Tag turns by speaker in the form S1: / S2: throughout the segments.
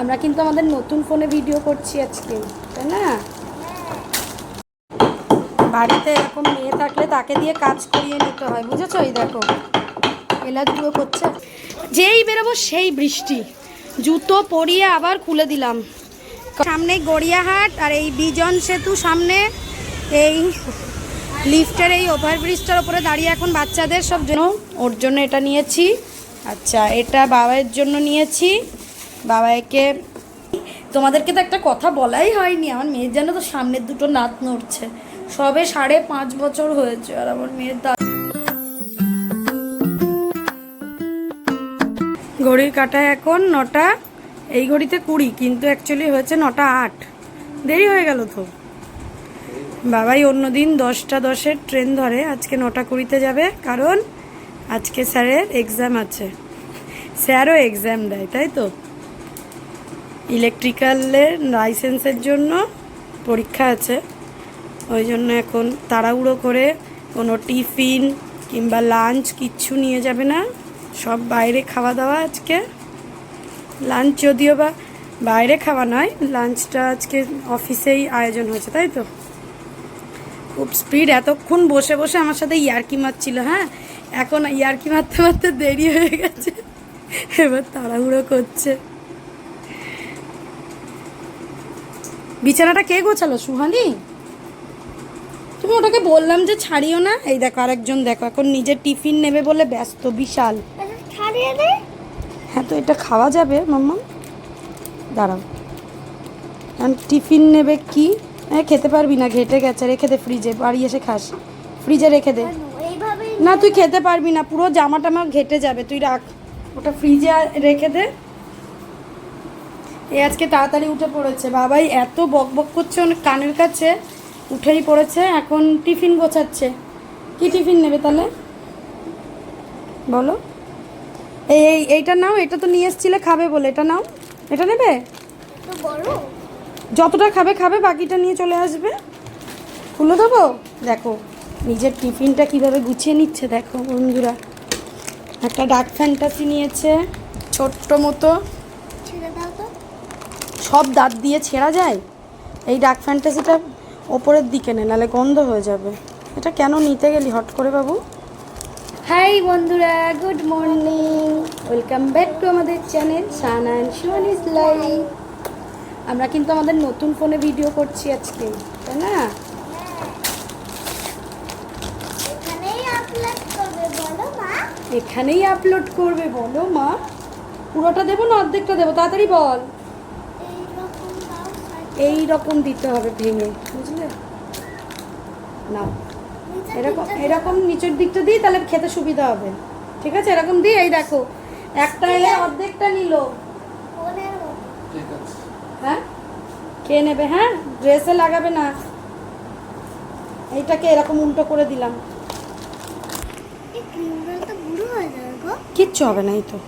S1: আমরা কিন্তু আমাদের নতুন ফোনে ভিডিও করছি আজকে, তাই না? বাড়িতে এরকম মেয়ে থাকলে তাকে দিয়ে কাজ করিয়ে নিতে হয়, বুঝেছ? এই দেখো এলাচগুলো করছে। যেই বেরোবো সেই বৃষ্টি। জুতো পরিয়ে আবার খুলে দিলাম। সামনে গড়িয়াহাট আর এই বিজন সেতু সামনে এই লিফটের এই ওভারব্রিজটার ওপরে দাঁড়িয়ে এখন বাচ্চাদের সব জন্য ওর জন্য এটা নিয়েছি। আচ্ছা এটা বাবাইয়ের জন্য নিয়েছি। বাবাইকে, তোমাদেরকে তো একটা কথা বলাই হয়নি, আমার মেয়ের যেন তো সামনের দুটো নাত নড়ছে। সবে সাড়ে পাঁচ বছর হয়েছে আর আমার মেয়ের দাঁত। ঘড়ির কাটায় এখন নটা, এই ঘড়িতে কুড়ি, কিন্তু অ্যাকচুয়ালি হয়েছে নটা আট। দেরি হয়ে গেল তো। বাবাই অন্যদিন দশটা দশের ট্রেন ধরে, আজকে নটা কুড়িতে যাবে, কারণ আজকে স্যারের এক্সাম আছে। স্যারও এক্সাম দেয়, তাই তো? ইলেকট্রিক্যালের লাইসেন্সের জন্য পরীক্ষা আছে। ওই জন্য এখন তাড়াহুড়ো করে কোনো টিফিন কিংবা লাঞ্চ কিচ্ছু নিয়ে যাবে না। সব বাইরে খাওয়া দাওয়া আজকে। লাঞ্চ যদিও বা বাইরে খাওয়া নয় লাঞ্চটা আজকে অফিসেই আয়োজন হয়েছে, তাই তো? খুব স্পিড এতক্ষণ বসে বসে আমার সাথে ইয়ার্কি মারছিল হ্যাঁ? এখন ইয়ার্কি মারতে মারতে দেরি হয়ে গেছে। এবার তাড়াহুড়ো করছে। বিছানাটা কে গোছালো সুহানি? তুমি ওটাকে বললাম যে ছাড়িও না? এই দেখো আরেকজন দেখো এখন নিজের টিফিন নেবে বলে ব্যস্ত বিশাল। হ্যাঁ তো এটা খাওয়া যাবে মাম্মা? দাঁড়াও। এখন টিফিন নেবে কি? হ্যাঁ খেতে পারবি না ঘেটে গেছে রেখে দে ফ্রিজে বাড়ি এসে খাস। ফ্রিজে রেখে দে। না তুই খেতে পারবি না পুরো জামা টামা ঘেটে যাবে তুই রাখ। ওটা ফ্রিজে রেখে দে। এ আজকে তাড়াতাড়ি উঠে পড়েছে। বাবাই এত বক বক করছে অনেক কানের কাছে উঠেই পড়েছে এখন টিফিন গোছাচ্ছে। কি টিফিন নেবে তাহলে? বলো। এই এই এইটা নাও এটা তো নিয়ে এসছিলে খাবে বলে এটা নাও। এটা নেবে? যতটা খাবে খাবে বাকিটা নিয়ে চলে আসবে। খুলে দেবো? দেখো নিজের টিফিনটা কীভাবে গুছিয়ে নিচ্ছে দেখো বন্ধুরা। একটা ডাক ফ্যান্টাসি নিয়েছে ছোট্ট মতো। সব দাঁত দিয়ে ছেঁড়া যায়? এই ডাক ফ্যান্টাসিটা ওপরের দিকে নে নাহলে গন্ধ হয়ে যাবে। এটা কেন নিতে গেলি হট করে বাবু? হাই বন্ধুরা good morning welcome back to আমাদের channel sun and Shiwan is life আমরা কিন্তু আমাদের নতুন ফোনে ভিডিও করছি আজকে তাই না?
S2: এখানেই আপলোড করবে বলো মা।
S1: এখানেই আপলোড করবে বলো মা। পুরোটা দেবো না অর্ধেকটা দেবো? তাড়াতাড়ি বল। এই রকম দিতে হবে ভেঙে, বুঝলে? না। এরকম এরকম নিচের দিকটা দিই তাহলে খেতে সুবিধা হবে। ঠিক আছে? এরকম দিই এই দেখো, একটা এলে অর্ধেকটা নিল। হ্যাঁ? কে নেবে? হ্যাঁ? ড্রেসে লাগাবে না। এইটাকে এরকম উল্টো করে দিলাম। কিচ্ছু হবে না এই তো।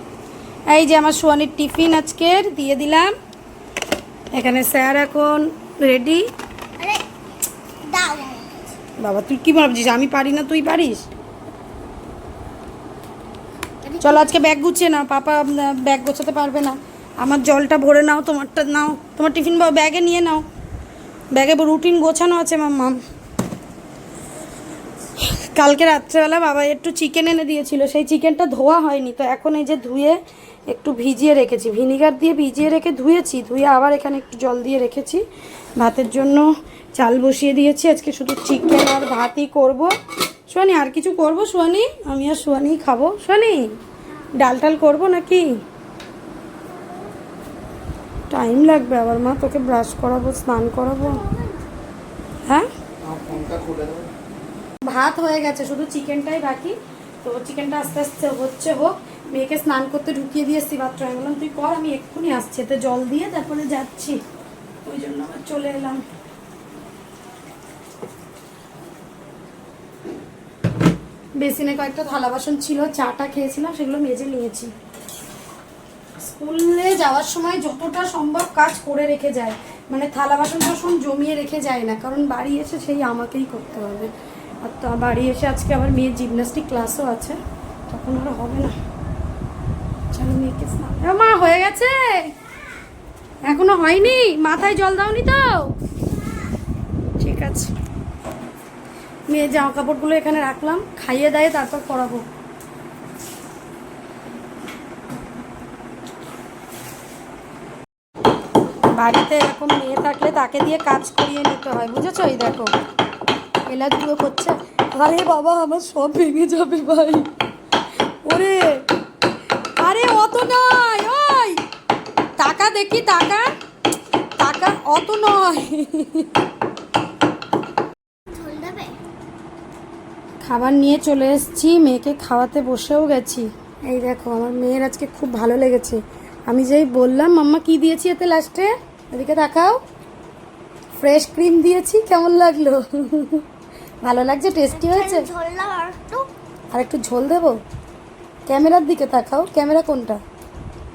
S1: এই যে আমার সোয়ানির টিফিন আজকের, দিয়ে দিলাম। এখানে স্যার এখন রেডি বাবা তুই কি ভাবছিস? আমি পারি না তুই পারিস? চলো আজকে ব্যাগ গুছিয়ে নাও। পাপা ব্যাগ গোছাতে পারবে না। আমার জলটা ভরে নাও তোমারটা নাও। তোমার টিফিন বা ব্যাগে নিয়ে নাও। ব্যাগে রুটিন গোছানো আছে মাম্মাম কালকে রাত্রেবেলা বাবা একটু চিকেন এনে দিয়েছিল। সেই চিকেনটা ধোয়া হয়নি তো এখন এই যে ধুয়ে একটু ভিজিয়ে রেখেছি। ভিনিগার দিয়ে ভিজিয়ে রেখে ধুয়েছি, ধুয়ে আবার এখানে একটু জল দিয়ে রেখেছি। ভাতের জন্য চাল বসিয়ে দিয়েছি। আজকে শুধু চিকেন আর ভাতই করব। সোয়ানি আর কিছু করব সোয়ানি আমি আর সোয়ানি খাব। সোয়ানি ডাল টাল করব নাকি? টাইম লাগবে আবার, মা, তোকে ব্রাশ করাবো, স্নান করাবো। হ্যাঁ? ভাত হয়ে গেছে, শুধু চিকেনটাই বাকি। তো চিকেনটা আস্তে আস্তে হচ্ছে, হোক। মেয়েকে স্নান করতে ঢুকিয়ে দিয়ে এসছি বাথরুমে। বললাম, তুই কর, আমি এক্ষুনি আসছি। এতে জল দিয়ে তারপরে যাচ্ছি। ওই জন্য আবার চলে এলাম। বেসিনে কয়েকটা থালা বাসন ছিল, চাটা খেয়েছিলাম, সেগুলো মেজে নিয়েছি। স্কুলে যাওয়ার সময় যতটা সম্ভব কাজ করে রেখে যায়। মানে থালা বাসন টাসন জমিয়ে রেখে যায় না, কারণ বাড়ি এসে সেই আমাকেই করতে হবে। আর তো বাড়ি এসে আজকে আবার মেয়ের জিমনাস্টিক ক্লাসও আছে, তখন আর হবে না। মেয়েকে মা, হয়ে গেছে? এখনও হয়নি? মাথায় জল দাওনি তো? ঠিক আছে। মেয়ের জামা কাপড়গুলো এখানে রাখলাম, খাইয়ে দাইয়ে তারপর পরাবো। বাড়িতে এরকম মেয়ে থাকলে তাকে দিয়ে কাজ করিয়ে নিতে হয়, বুঝেছ? এই দেখো এলাচগুলো করছে। আরে বাবা, আমার সব ভেঙে যাবে ভাই। ওরে অত নয় ওই। টাকা দেখি টাকা। টাকা অত নয়। খাবার নিয়ে চলে এসেছি মেয়েকে খাওয়াতে বসেও গেছি। এই দেখো আমার মেয়ের আজকে খুব ভালো লেগেছে। আমি যেই বললাম মাম্মা কি দিয়েছি এতে লাস্টে? এদিকে তাকাও ফ্রেশ ক্রিম দিয়েছি কেমন লাগল? ভালো লাগছে? টেস্টি হয়েছে?
S2: আর একটু
S1: ঝোল দেবো? ক্যামেরার দিকে তাকাও ক্যামেরা কোনটা?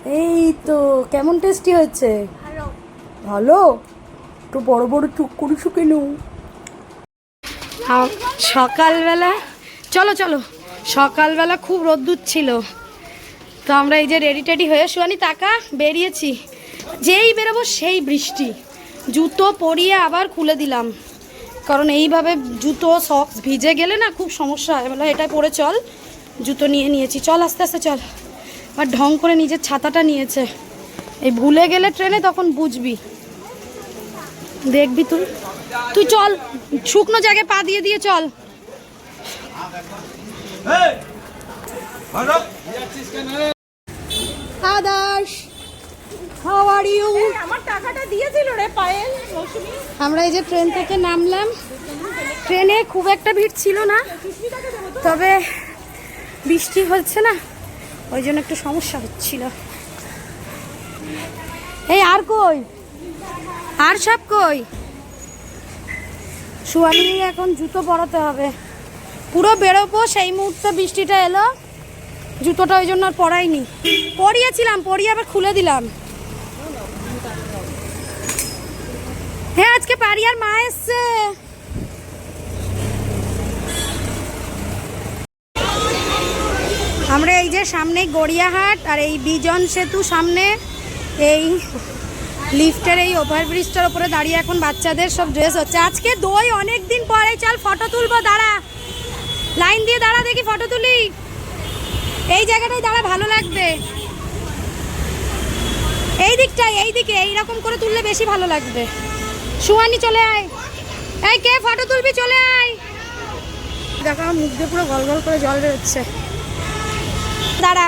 S1: এই তো কেমন টেস্টি হয়েছে?
S2: ভালো।
S1: ভালো? একটু বড় বড় চুপ করিস কেন সকালবেলা চলো চলো। সকালবেলা খুব রোদ্দুর ছিল। তো আমরা এই যে রেডি টেডি হয়ে শুয়ানি তাকা বেরিয়েছি। যেই বেরোবো সেই বৃষ্টি। জুতো পরিয়ে আবার খুলে দিলাম। কারণ এইভাবে জুতো সক্স ভিজে গেলে না খুব সমস্যা হয়। বলে এটা পরে চল। জুতো নিয়ে নিয়েছি। চল আস্তে আস্তে চল। আর ঢং করে নিজের ছাতাটা নিয়েছে। এই ভুলে গেলে ট্রেনে তখন বুঝবি। দেখবি তুই। তুই চল শুকনো জায়গায় পা দিয়ে দিয়ে চল। আদার্স হাউ আর ইউ
S3: আমার টাকাটা দিয়েছিল রে পায়েল
S1: আমরা এই যে ট্রেন থেকে নামলাম। ট্রেনে খুব একটা ভিড় ছিল না। তবে বৃষ্টি হচ্ছে না? ওই জন্য একটু সমস্যা হচ্ছিল। এই আর কই? আর সব কই? শুয়ানি এখন জুতো পরাতে হবে। পুরো বেরোবো, সেই মুহূর্তে বৃষ্টিটা এলো। জুতোটা ওই জন্য আর পরাইনি। পরিয়েছিলাম, পরিয়ে আবার খুলে দিলাম। হ্যাঁ আজকে পারিয়ার মা এসছে। আমরা এই যে সামনে গড়িয়াহাট আর এই বিজন সেতু সামনে, এই লিফটের এই ওভারব্রিজটার উপরে দাঁড়িয়ে এখন বাচ্চাদের সব ড্রেস হচ্ছে। আজকে দই অনেক দিন পরে, চল ফটো তুলবো, দাঁড়া। লাইন দিয়ে দাঁড়া, দেখি ফটো তুলি। এই জায়গাটায় দাঁড়া, ভালো লাগবে। এই দিকটাই এই দিকে, এইরকম করে তুললে বেশি ভালো লাগবে। সুহানি, চলে আয়। এই কে ফটো তুলবি, চলে আয়। দেখো মুখ দিয়ে পুরো গল গল করে জল বেরোচ্ছে। দাঁড়া।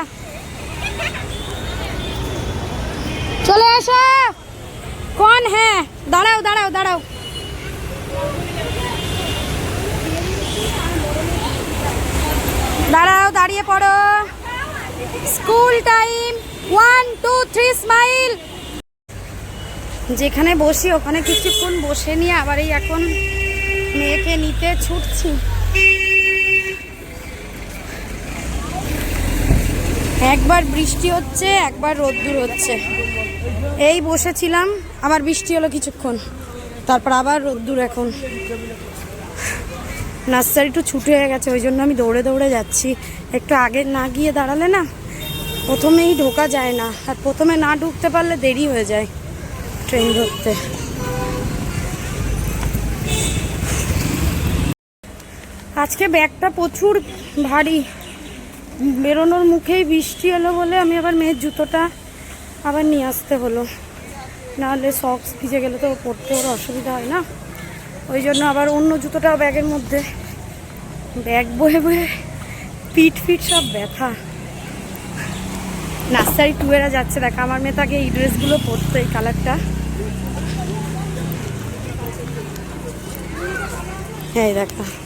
S1: চলে এসো। কোন হ্যাঁ দাঁড়াও দাঁড়াও দাঁড়াও। দাঁড়াও, দাঁড়িয়ে পড়ো। School time, one, two, three, smile. যেখানে বসি, ওখানে কিছুক্ষণ বসে নিয়ে আবার এই এখন মেয়েকে নিতে ছুটছি। একবার বৃষ্টি হচ্ছে, একবার রোদ্দুর হচ্ছে। এই বসেছিলাম, আবার বৃষ্টি হলো কিছুক্ষণ। তারপর আবার রোদ্দুর এখন। নার্সারি একটু ছুটে হয়ে গেছে, ওই জন্য আমি দৌড়ে দৌড়ে যাচ্ছি। একটু আগে না গিয়ে দাঁড়ালে না, প্রথমেই ঢোকা যায় না। আর প্রথমে না ঢুকতে পারলে দেরি হয়ে যায় ট্রেন ধরতে। আজকে ব্যাগটা প্রচুর ভারী। বেরোনোর মুখেই বৃষ্টি এলো বলে আমি আবার মেয়ের জুতোটা আবার নিয়ে আসতে হলো। নাহলে সক্স ভিজে গেলে তো পড়তে ওর অসুবিধা হয় না। ওই জন্য আবার অন্য জুতোটাও ব্যাগের মধ্যে। ব্যাগ বয়ে বয়ে, পিঠ ফিট সব ব্যথা। নার্সারি টুয়েরা যাচ্ছে, দেখ, আমার মেয়ে তাকে এই ড্রেসগুলো পরতো, এই কালারটা। হ্যাঁ দেখা।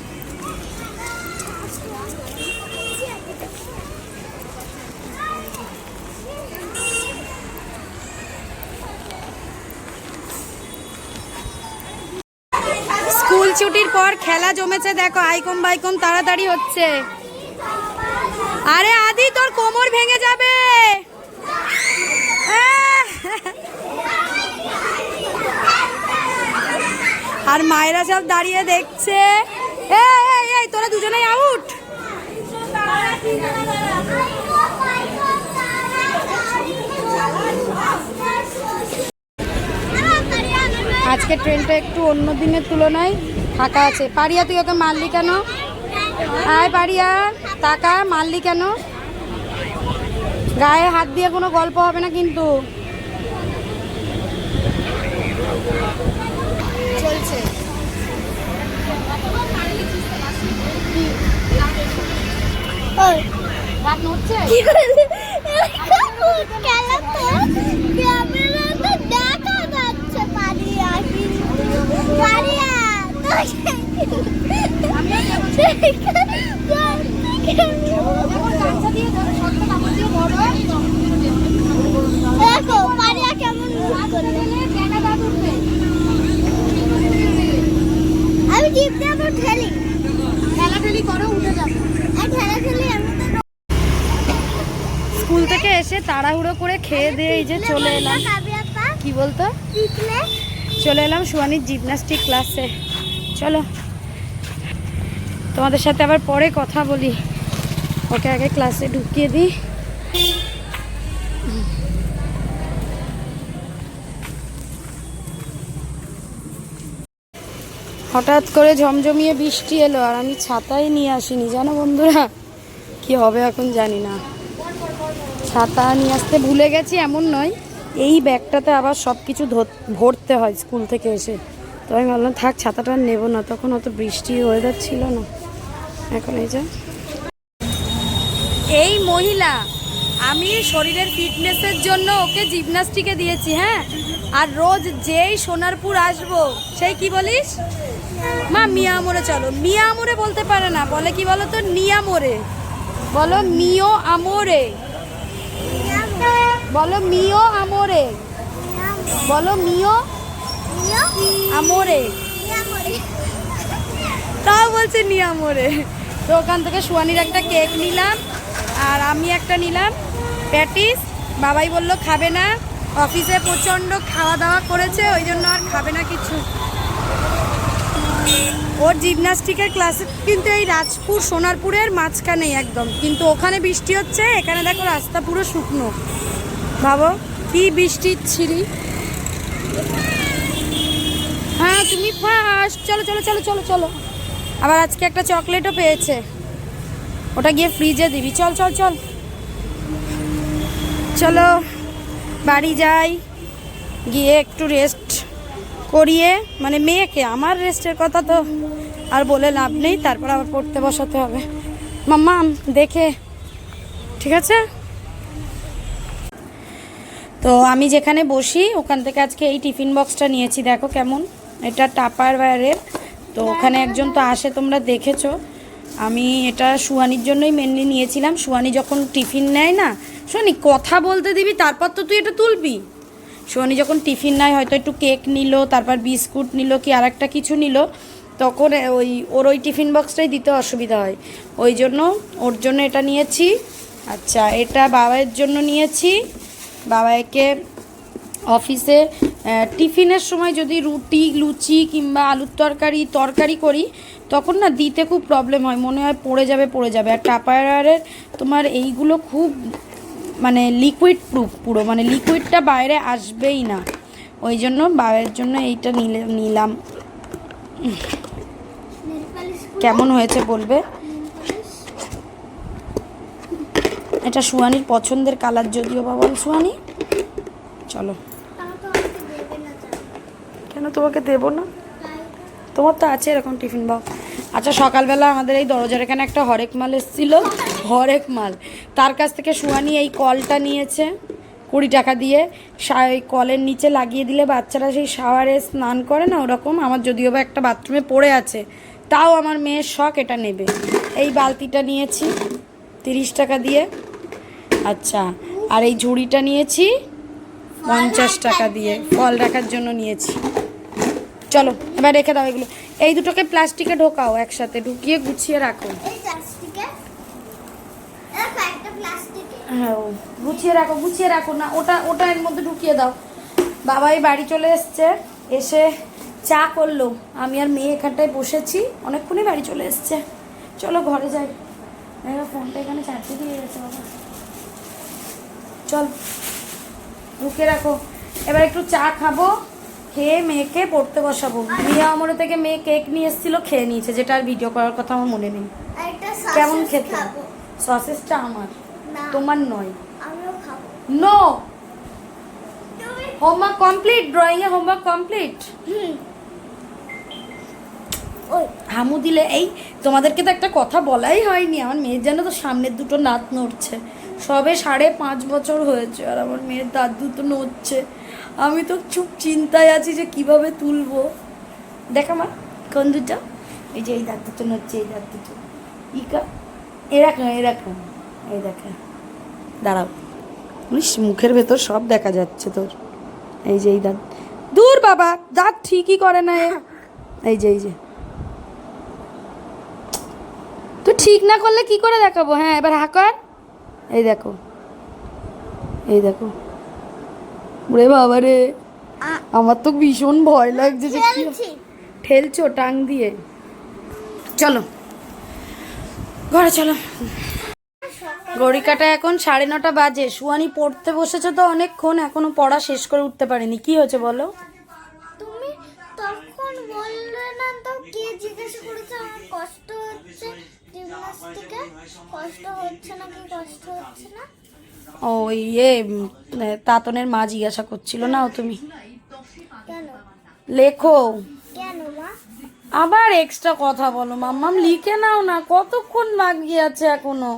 S1: পর খেলা জমেছে, দেখো আইকম বাইকম তাড়াতাড়ি হচ্ছে। আরে আদি, তোর কোমর ভেঙে যাবে। আর মায়েরা সব দাঁড়িয়ে দেখছে। এই তোরা দুজনেই আউট আজকে ট্রেনটা একটু অন্য দিনের তুলনায় ফাঁকা আছে। পারিয়া তুই ওকে মারলি কেন? আয় পারিয়া টাকা মারলি কেন? গায়ে হাত দিয়ে কোনো গল্প হবে না কিন্তু। চলছে।
S2: দেখা যাচ্ছে পারিয়া দেখো পারিয়া কেমন মুখ করল আমি জিপ যাব ঠেলি
S1: ঠেলাঠেলি করো উঠে যাবে
S2: আর ঠেলা ঠেলি আমি
S1: স্কুল থেকে এসে তাড়াহুড়ো করে খেয়ে দিয়ে এই যে চলে এলাম। কি বলতো? চলে এলাম সুয়ানির জিমনাস্টিক ক্লাসে। চলো। তোমাদের সাথে আবার পরে কথা বলি। ওকে আগে ক্লাসে ঢুকিয়ে দিই। হঠাৎ করে ঝমঝমিয়ে বৃষ্টি এলো আর আমি ছাতাই নিয়ে আসিনি, জানো বন্ধুরা? কি হবে এখন জানি না। ছাতা নিয়ে আসতে ভুলে গেছি, এমন নয়। এই ব্যাগটাতে আবার সব কিছু ভরতে হয় স্কুল থেকে এসে। তো আমি ভাবলাম, থাক, ছাতাটা নেব না। তখন অত বৃষ্টি ওয়েদার ছিল না। এখন এই যে এই মহিলা, আমি শরীরের ফিটনেসের জন্য ওকে জিমনাস্টিকে দিয়েছি হ্যাঁ? আর রোজ যেই সোনারপুর আসব, সেই কি বলিস? মা, মিয়া মিয়ামোরে চলো। মিয়া মিয়ামোরে বলতে পারে না, বলে কি বলো তো নিয়ামোরে বলো মিও আমোরে বলো, মিও আমোরে বলো, মিও আমোরে তাও বলছে নিয়ামোরে। তো ওখান থেকে সুয়ানির একটা কেক নিলাম আর আমি একটা নিলাম প্যাটিস। বাবাই বলল খাবে না। অফিসে প্রচণ্ড খাওয়া দাওয়া করেছে ওই জন্য আর খাবে না কিছু। ওর জিমনাস্টিকের ক্লাসে কিন্তু এই রাজপুর সোনারপুরের মাঝখানেই একদম। কিন্তু ওখানে বৃষ্টি হচ্ছে এখানে দেখো রাস্তা পুরো শুকনো। ভাবো কি বৃষ্টির ছিরি। হ্যাঁ তুমি ফার্স্ট চলো চলো চলো চলো চলো। আবার আজকে একটা চকলেটও পেয়েছে। ওটা গিয়ে ফ্রিজে দিবি। চল চল চল। চলো, বাড়ি যাই। গিয়ে একটু রেস্ট করিয়ে মানে মেয়েকে, আমার রেস্টের কথা তো আর বলে লাভ নেই। তারপর আবার পড়তে বসাতে হবে। মাম্মা, দেখে। ঠিক আছে? তো আমি যেখানে বসি, ওখান থেকে আজকে এই টিফিন বক্সটা নিয়েছি। দেখো কেমন। এটা টাপার ওয়্যারের তো ওখানে একজন তো আসে, তোমরা দেখেছ। আমি এটা সুয়ানির জন্যই মেনলি নিয়েছিলাম। সুয়ানি যখন টিফিন নেয় না শোনি কথা বলতে দিবি, তারপর তো তুই এটা তুলবি। সোনি যখন টিফিন নেয়, হয়তো একটু কেক নিল, তারপর বিস্কুট নিল কি আর একটা কিছু নিল, তখন ওই, ওর ওই টিফিন বক্সটাই দিতে অসুবিধা হয়। ওই জন্য ওর জন্য এটা নিয়েছি। আচ্ছা এটা বাবাইয়ের জন্য নিয়েছি। বাবাইকে অফিসে টিফিনের সময় যদি রুটি লুচি কিংবা আলুর তরকারি তরকারি করি তখন না দিতে খুব প্রবলেম হয়। মনে হয় পড়ে যাবে পড়ে যাবে। আর টাপায়ারের তোমার এইগুলো খুব মানে লিকুইড প্রুফ পুরো। মানে লিকুইডটা বাইরে আসবেই না। ওই জন্য বাবার জন্য এইটা নিলে নিলাম। কেমন হয়েছে বলবে? এটা সুয়ানির পছন্দের কালার যদিও বাবা সুয়ানি চলো। কেন তোমাকে দেবো না? তোমার তো আছে এরকম টিফিন বক্স আচ্ছা সকালবেলা আমাদের এই দরজার এখানে একটা হরেক মাল এসেছিল। হরেক মাল। তার কাছ থেকে সুয়ানি এই কলটা নিয়েছে কুড়ি টাকা দিয়ে। এই কলের নিচে লাগিয়ে দিলে বাচ্চারা সেই শাওয়ারে স্নান করে না ওরকম? আমার যদিও বা একটা বাথরুমে পড়ে আছে। তাও আমার মেয়ের শখ এটা নেবে। এই বালতিটা নিয়েছি তিরিশ টাকা দিয়ে। আচ্ছা আর এই ঝুড়িটা নিয়েছি পঞ্চাশ টাকা দিয়ে। ফল রাখার জন্য নিয়েছি। চলো এবার রেখে দাও এগুলো। এই দুটোকে প্লাস্টিকে ঢোকাও একসাথে ঢুকিয়ে গুছিয়ে রাখো। হ্যাঁ গুছিয়ে রাখো গুছিয়ে রাখো না ওটা ওটা এর মধ্যে ঢুকিয়ে দাও। বাবাই বাড়ি চলে এসছে এসে চা করল। আমি আর মেয়ে এখানটায় বসেছি অনেকক্ষণই বাড়ি চলে এসছে। চলো ঘরে যাই। ফোনটা এখানে চার্জে দিয়ে গেছে বাবা। চল ঢুকে রাখো। এবার একটু চা খাব। খেয়ে মেয়েকে পড়তে বসাবো। মেয়ে আমরে থেকে মেয়ে কেক নিয়ে এসেছিল খেয়ে নিয়েছে যেটা আর ভিডিও করার কথা আমার মনে নেই। কেমন খেতে? সসেসটা আমার। তোমার নয়। নো হোমওয়ার্ক কমপ্লিট ড্রয়িং এ হোমওয়ার্ক কমপ্লিট
S2: হামু।
S1: দিলে এই তোমাদেরকে তো একটা কথা বলাই হয়নি আমার মেয়ের যেন তো সামনের দুটো নাত নড়ছে। সবে সাড়ে পাঁচ বছর হয়েছে আর আমার মেয়ের দাঁত দুটো নড়ছে। আমি তো চুপ চিন্তায় আছি যে কীভাবে তুলবো। দেখা মা কোন দুটো এই যে এই দাঁত দুটো নড়ছে, এই দাঁত দুটো। ইকা এরকম এরকম এই দেখা দাঁড়াও। উনিশ, মুখের ভেতর সব দেখা যাচ্ছে তোর। এই যে এই দাঁত। দূর বাবা, দাঁত ঠিকই করে না। এই যে এই যে। তুই ঠিক না করলে কি করে দেখাবো? হ্যাঁ এবার হাকর এই দেখো। এই দেখো। ওরে বাবা রে। আমার তো ভীষণ ভয় লাগছে যে কি ঠেলছো। টাং দিয়ে। চলো। ঘরে চলো। গড়িকাটা এখন সাড়ে নটা বাজে। সুয়ানি পড়তে বসেছে তো অনেকক্ষণ এখনও পড়া শেষ করে উঠতে পারেনি। কি হয়েছে বলো?
S2: তুমি তখন বললে না তো কে জিজ্ঞাসা করেছে? আমার কষ্ট হচ্ছে। জিমনাস্টিকে কষ্ট হচ্ছে না কি কষ্ট হচ্ছে না?
S1: ও ইয়ে তাতনের মা জিজ্ঞাসা করছিল না ও তুমি? লেখো। আবার এক্সট্রা কথা বলো মাম্মাম লিখে নাও না কতক্ষণ বাকি আছে এখনও?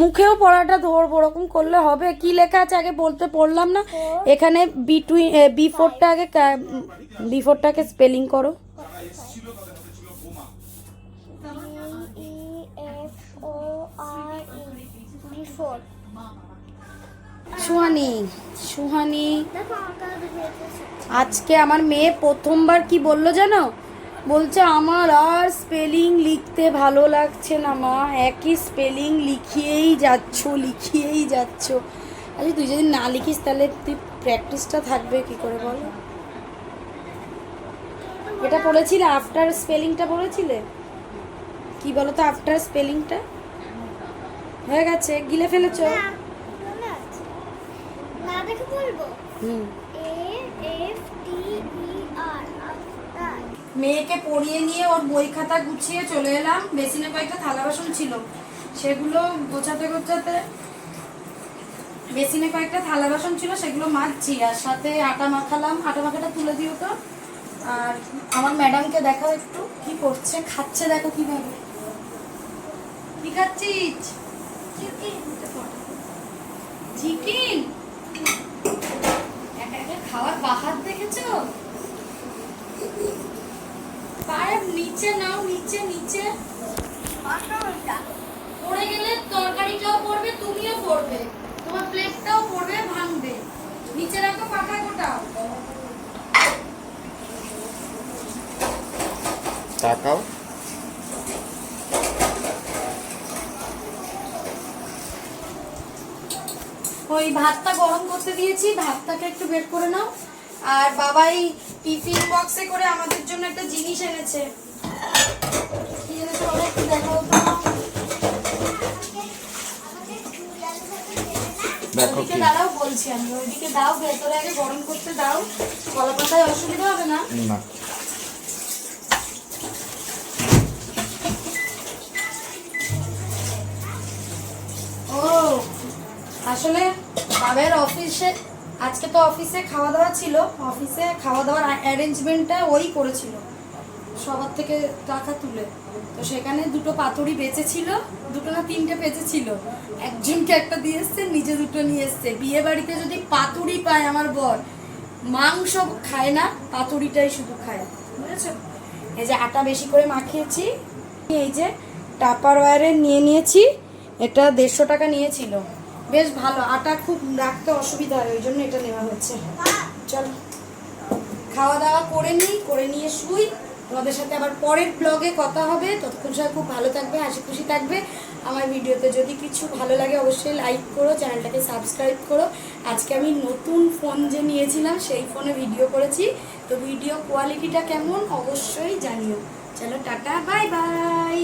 S1: মুখেও পড়াটা ধরবো ওরকম করলে হবে। কি লেখা আছে আগে বলতে পড়লাম না? এখানে বিটুইন বি ফোরটা আগে বি ফোরটাকে স্পেলিং করো।
S2: ও আর
S1: সুহানি সুহানি। আজকে আমার মেয়ে প্রথমবার কি বলল জানো? বলছে আমার আর স্পেলিং লিখতে ভালো লাগছে না মা। একই স্পেলিং লিখিয়েই যাচ্ছ লিখিয়েই যাচ্ছ। আচ্ছা তুই যদি না লিখিস তাহলে তুই প্র্যাকটিসটা থাকবে কি করে বলো? এটা পড়েছিলে? আফটার স্পেলিংটা পড়েছিলে? কি বলো তো আফটার স্পেলিংটা হয়ে গেছে গিলে ফেলেছো?
S2: না না দেখে বলব।
S1: হুম।
S2: A F T E R after
S1: মেয়েকে পড়িয়ে নিয়ে ওর বই খাতা গুছিয়ে চলে এলাম। বেসিনে কয়েকটা থালা বাসন ছিল। সেগুলো গোছাতে গোছাতে বেসিনে কয়েকটা থালা বাসন ছিল সেগুলো মাজছি। আর সাথে আটা মাখালাম। আটা মাখাটা তুলে দিও তো। আর আমার ম্যাডামকে দেখাও একটু। কি করছে? খাচ্ছে দেখো কীভাবে। কি খাচ্ছিস? চিকেন? একা একা খাওয়ার বাহার দেখেছ? পায়ের নিচে নাও নিচে নিচে। পড়ে গেলে তরকারিটাও পড়বে তুমিও পড়বে। তোমার প্লেটটাও পড়বে ভাঙবে। নিচে রাখো গোটাও
S4: তাকাও
S1: ওই ভাতটা গরম করতে দিয়েছি ভাতটাকে একটু বের করে নাও। আর বাবাই টিফিন বক্সে করে আমাদের জন্য একটা জিনিস এনেছে। কি এনেছে বাবা একটু দেখাও তো।
S4: দেখো
S1: দাঁড়াও বলছি আমি ওইদিকে দাও ভেতরে আগে গরম করতে দাও কলা পাতায় অসুবিধা হবে না।
S4: না।
S1: ও আসলে বাবার অফিসে, আজকে তো অফিসে খাওয়া দাওয়া ছিল, অফিসে খাওয়া দাওয়ার অ্যারেঞ্জমেন্টটা ওই করেছিল, সবার থেকে টাকা তুলে। তো সেখানে দুটো পাতুরি বেঁচেছিল, দুটো না তিনটে বেঁচেছিল। একজনকে একটা দিয়ে এসছে, নিজে দুটো নিয়ে এসছে। বিয়ে বাড়িতে যদি পাতুরি পায় আমার বর, মাংস খায় না, পাতুরিটাই শুধু খায়। বুঝেছ? এই যে আটা বেশি করে মাখিয়েছি, এই যে টাপার ওয়ারে নিয়ে নিয়েছি, এটা দেড়শো টাকা নিয়েছিল। বেশ ভালো, আটা খুব রাখতে অসুবিধা হয়, ওই জন্য এটা নেওয়া হচ্ছে। চলো খাওয়া দাওয়া করে নিই, করে নিয়ে শুই। তোমাদের সাথে আবার পরের ব্লগে কথা হবে। ততক্ষণ সবাই খুব ভালো থাকবে, হাসি খুশি থাকবে। আমার ভিডিওতে যদি কিছু ভালো লাগে, অবশ্যই লাইক করো, চ্যানেলটাকে সাবস্ক্রাইব করো। আজকে আমি নতুন ফোন যে নিয়েছিলাম, সেই ফোনে ভিডিও করেছি। তো ভিডিও কোয়ালিটিটা কেমন, অবশ্যই জানিও। চলো, টাটা বাই বাই